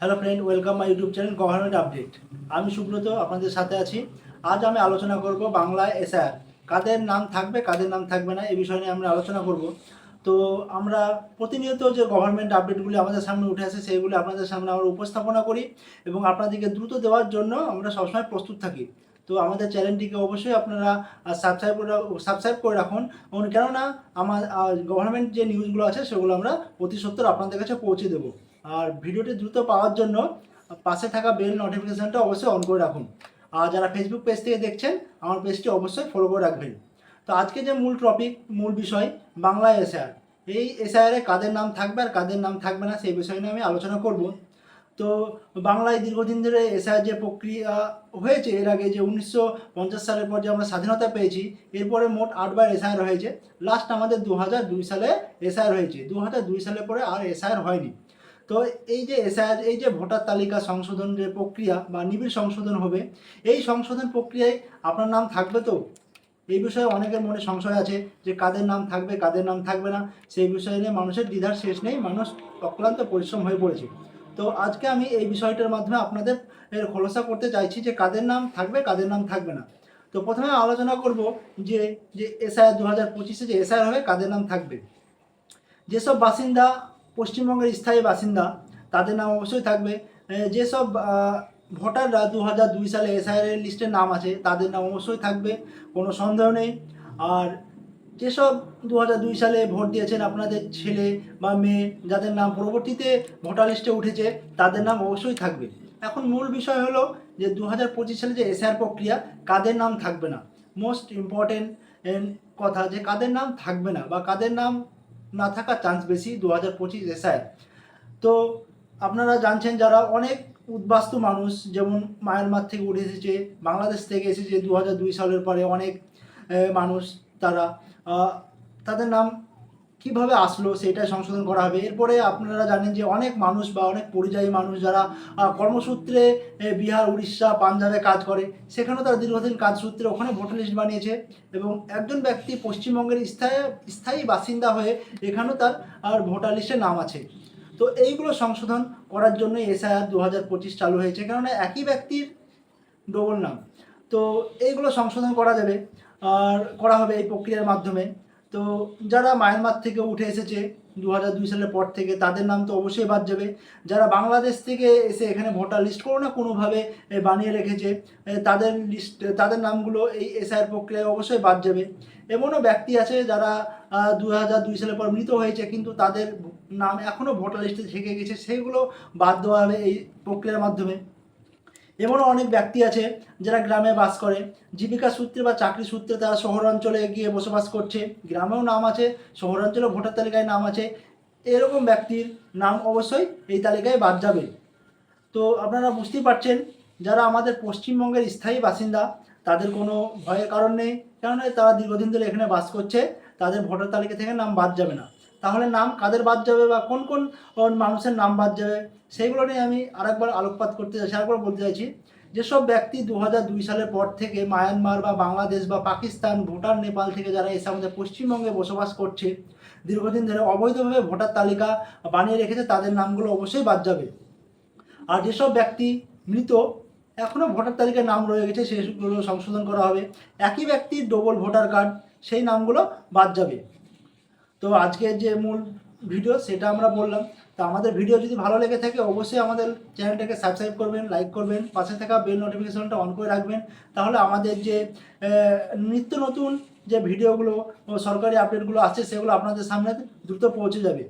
Hello friend, welcome my YouTube channel government update. আমি সুব্রত, আপনাদের সাথে আছি। আজ আমি আলোচনা করব বাংলা এসআর কাদের নাম থাকবে, কাদের নাম থাকবে না এই বিষয় নিয়ে আমরা আলোচনা করব। তো আমরা প্রতিনিয়ত যে গভর্নমেন্ট আপডেটগুলি আমাদের সামনে উঠে আসে সেইগুলি আপনাদের সামনে আমরা উপস্থাপনা করি এবং আপনাদেরকে দ্রুত দেওয়ার জন্য আমরা সবসময় প্রস্তুত থাকি। তো আমাদের চ্যানেলটিকে অবশ্যই আপনারা সাবস্ক্রাইব করে সাবস্ক্রাইব করে রাখুন। কেননা, আমার গভর্নমেন্ট যে নিউজগুলো আছে, সেগুলো আমরা অতি সত্তর আপনাদের কাছে পৌঁছে দেবো। আর ভিডিওটি দ্রুত পাওয়ার জন্য পাশে থাকা বেল নোটিফিকেশানটা অবশ্যই অন করে রাখুন। আর যারা ফেসবুক পেজ থেকে দেখছেন, আমার পেজটি অবশ্যই ফলো করে রাখবেন। তো আজকে যে মূল টপিক মূল বিষয়, বাংলা এসআর এই এসআইআরে কাদের নাম থাকবে আর কাদের নাম থাকবে না, সেই বিষয় নিয়ে আমি আলোচনা করব। তো বাংলায় দীর্ঘদিন ধরে এসআইআর যে প্রক্রিয়া হয়েছে, এর আগে যে উনিশশো পঞ্চাশ সালের পর যে আমরা স্বাধীনতা পেয়েছি, এরপরে মোট আটবার এসআইআর হয়েছে। লাস্ট আমাদের দু হাজার দুই সালে এসআইআর হয়েছে। দু হাজার দুই সালের পরে আর এসআইআর হয়নি। তো এই যে এসআইআর এই যে ভোটার তালিকা সংশোধন যে প্রক্রিয়া বা নিবিড় সংশোধন হবে, এই সংশোধন প্রক্রিয়ায় আপনার নাম থাকবে তো? এই বিষয়ে অনেকের মনে সংশয় আছে যে কাদের নাম থাকবে, কাদের নাম থাকবে না, সেই বিষয়ে নিয়ে মানুষের দ্বিধার শেষ নেই, মানুষ অক্লান্ত পরিশ্রম হয়ে পড়েছে। তো আজকে আমি এই বিষয়টার মাধ্যমে আপনাদের এর খোলসা করতে চাইছি যে কাদের নাম থাকবে, কাদের নাম থাকবে না। তো প্রথমে আলোচনা করব যে যে এসআইআর দু হাজার পঁচিশে যে এসআইআর হবে, কাদের নাম থাকবে? যেসব বাসিন্দা পশ্চিমবঙ্গের স্থায়ী বাসিন্দা, তাদের নাম অবশ্যই থাকবে। যেসব ভোটাররা দু হাজার দুই সালে এসআইআর লিস্টের নাম আছে, তাদের নাম অবশ্যই থাকবে, কোনো সন্দেহ নেই। আর যেসব দু হাজার দুই সালে ভোট দিয়েছেন আপনাদের ছেলে বা মেয়ে, যাদের নাম পরবর্তীতে ভোটার লিস্টে উঠেছে, তাদের নাম অবশ্যই থাকবে। এখন মূল বিষয় হলো যে দু হাজার পঁচিশ সালে যে এসআইআর প্রক্রিয়া, কাদের নাম থাকবে না? মোস্ট ইম্পর্টেন্ট কথা যে কাদের নাম থাকবে না বা কাদের নাম না থাকার চান্স বেশি দু হাজার পঁচিশ এসায় তো আপনারা জানছেন যারা অনেক উদ্বাস্তু মানুষ, যেমন মায়ানমার থেকে উঠে এসেছে, বাংলাদেশ থেকে এসেছে দু হাজার দুই সালের পরে অনেক মানুষ তারা তাদের নাম কীভাবে আসলো সেটা সংশোধন করা হবে। এরপরে আপনারা জানেন যে অনেক মানুষ বা অনেক পরিযায়ী মানুষ যারা কর্মসূত্রে বিহার, উড়িষ্যা, পাঞ্জাবে কাজ করে, সেখানেও তারা দীর্ঘদিন কাজ সূত্রে ওখানে ভোটার লিস্ট বানিয়েছে এবং একজন ব্যক্তি পশ্চিমবঙ্গের স্থায়ী স্থায়ী বাসিন্দা হয়ে এখানেও তার, আর ভোটার লিস্টে নাম আছে। তো এইগুলো সংশোধন করার জন্য এসআইআর দু হাজার পঁচিশ চালু হয়েছে। কেননা একই ব্যক্তির ডবল নাম। তো এইগুলো সংশোধন করা যাবে, আর করা হবে এই প্রক্রিয়ার মাধ্যমে। তো যারা মায়ানমার থেকে উঠে এসেছে দু দুই সালের পর থেকে, তাদের নাম তো অবশ্যই বাদ যাবে। যারা বাংলাদেশ থেকে এসে এখানে ভোটার লিস্ট কোনো না কোনোভাবে বানিয়ে রেখেছে তাদের লিস্ট তাদের নামগুলো এই এসআইয়ের প্রক্রিয়ায় অবশ্যই বাদ যাবে। এমনও ব্যক্তি আছে যারা দু দুই সালের পর মৃত হয়েছে, কিন্তু তাদের নাম এখনও ভোটার লিস্টে থেকে গেছে সেইগুলো বাদ দেওয়া হবে এই প্রক্রিয়ার মাধ্যমে। এমনও অনেক ব্যক্তি আছে যারা গ্রামে বাস করে। জীবিকা সূত্রে বা চাকরি সূত্রে তারা শহরাঞ্চলে গিয়ে বসবাস করছে। গ্রামেও নাম আছে, শহরাঞ্চলেও ভোটার তালিকায় নাম আছে। এরকম ব্যক্তির নাম অবশ্যই এই তালিকায় বাদ যাবে। তো আপনারা বুঝতেই পারছেন, যারা আমাদের পশ্চিমবঙ্গের স্থায়ী বাসিন্দা, তাদের কোনো ভয়ের কারণ নেই। কেননা তারা দীর্ঘদিন ধরে এখানে বাস করছে, তাদের ভোটার তালিকা থেকে নাম বাদ যাবে না। তাহলে নাম কাদের বাদ যাবে বা কোন কোন মানুষের নাম বাদ যাবে? সেইগুলো নিয়ে আমি আরেকবার আলোকপাত করতে চাইছি, আরেকবার বলতে চাইছি। যেসব ব্যক্তি দু দুই সালের পর থেকে মায়ানমার বা বাংলাদেশ বা পাকিস্তান, ভুটান, নেপাল থেকে যারা এসে আমাদের পশ্চিমবঙ্গে বসবাস করছে, দীর্ঘদিন ধরে অবৈধভাবে ভোটার তালিকা বানিয়ে রেখেছে, তাদের নামগুলো অবশ্যই বাদ যাবে। আর যেসব ব্যক্তি মৃত এখনও ভোটার তালিকায় নাম রয়ে গেছে, সেগুলো সংশোধন করা হবে। একই ব্যক্তির ডবল ভোটার কার্ড সেই নামগুলো বাদ যাবে। তো আজকের যে মূল ভিডিও সেটা আমরা বললাম। তো আমাদের ভিডিও যদি ভালো লেগে থাকে, অবশ্যই আমাদের চ্যানেলটাকে সাবস্ক্রাইব করবেন লাইক করবেন, পাশে থাকা বেল নোটিফিকেশনটা অন করে রাখবেন। তাহলে আমাদের যে নিত্য নতুন যে ভিডিওগুলো সরকারি আপডেটগুলো আছে সেগুলো আপনাদের সামনে দ্রুত পৌঁছে যাবে।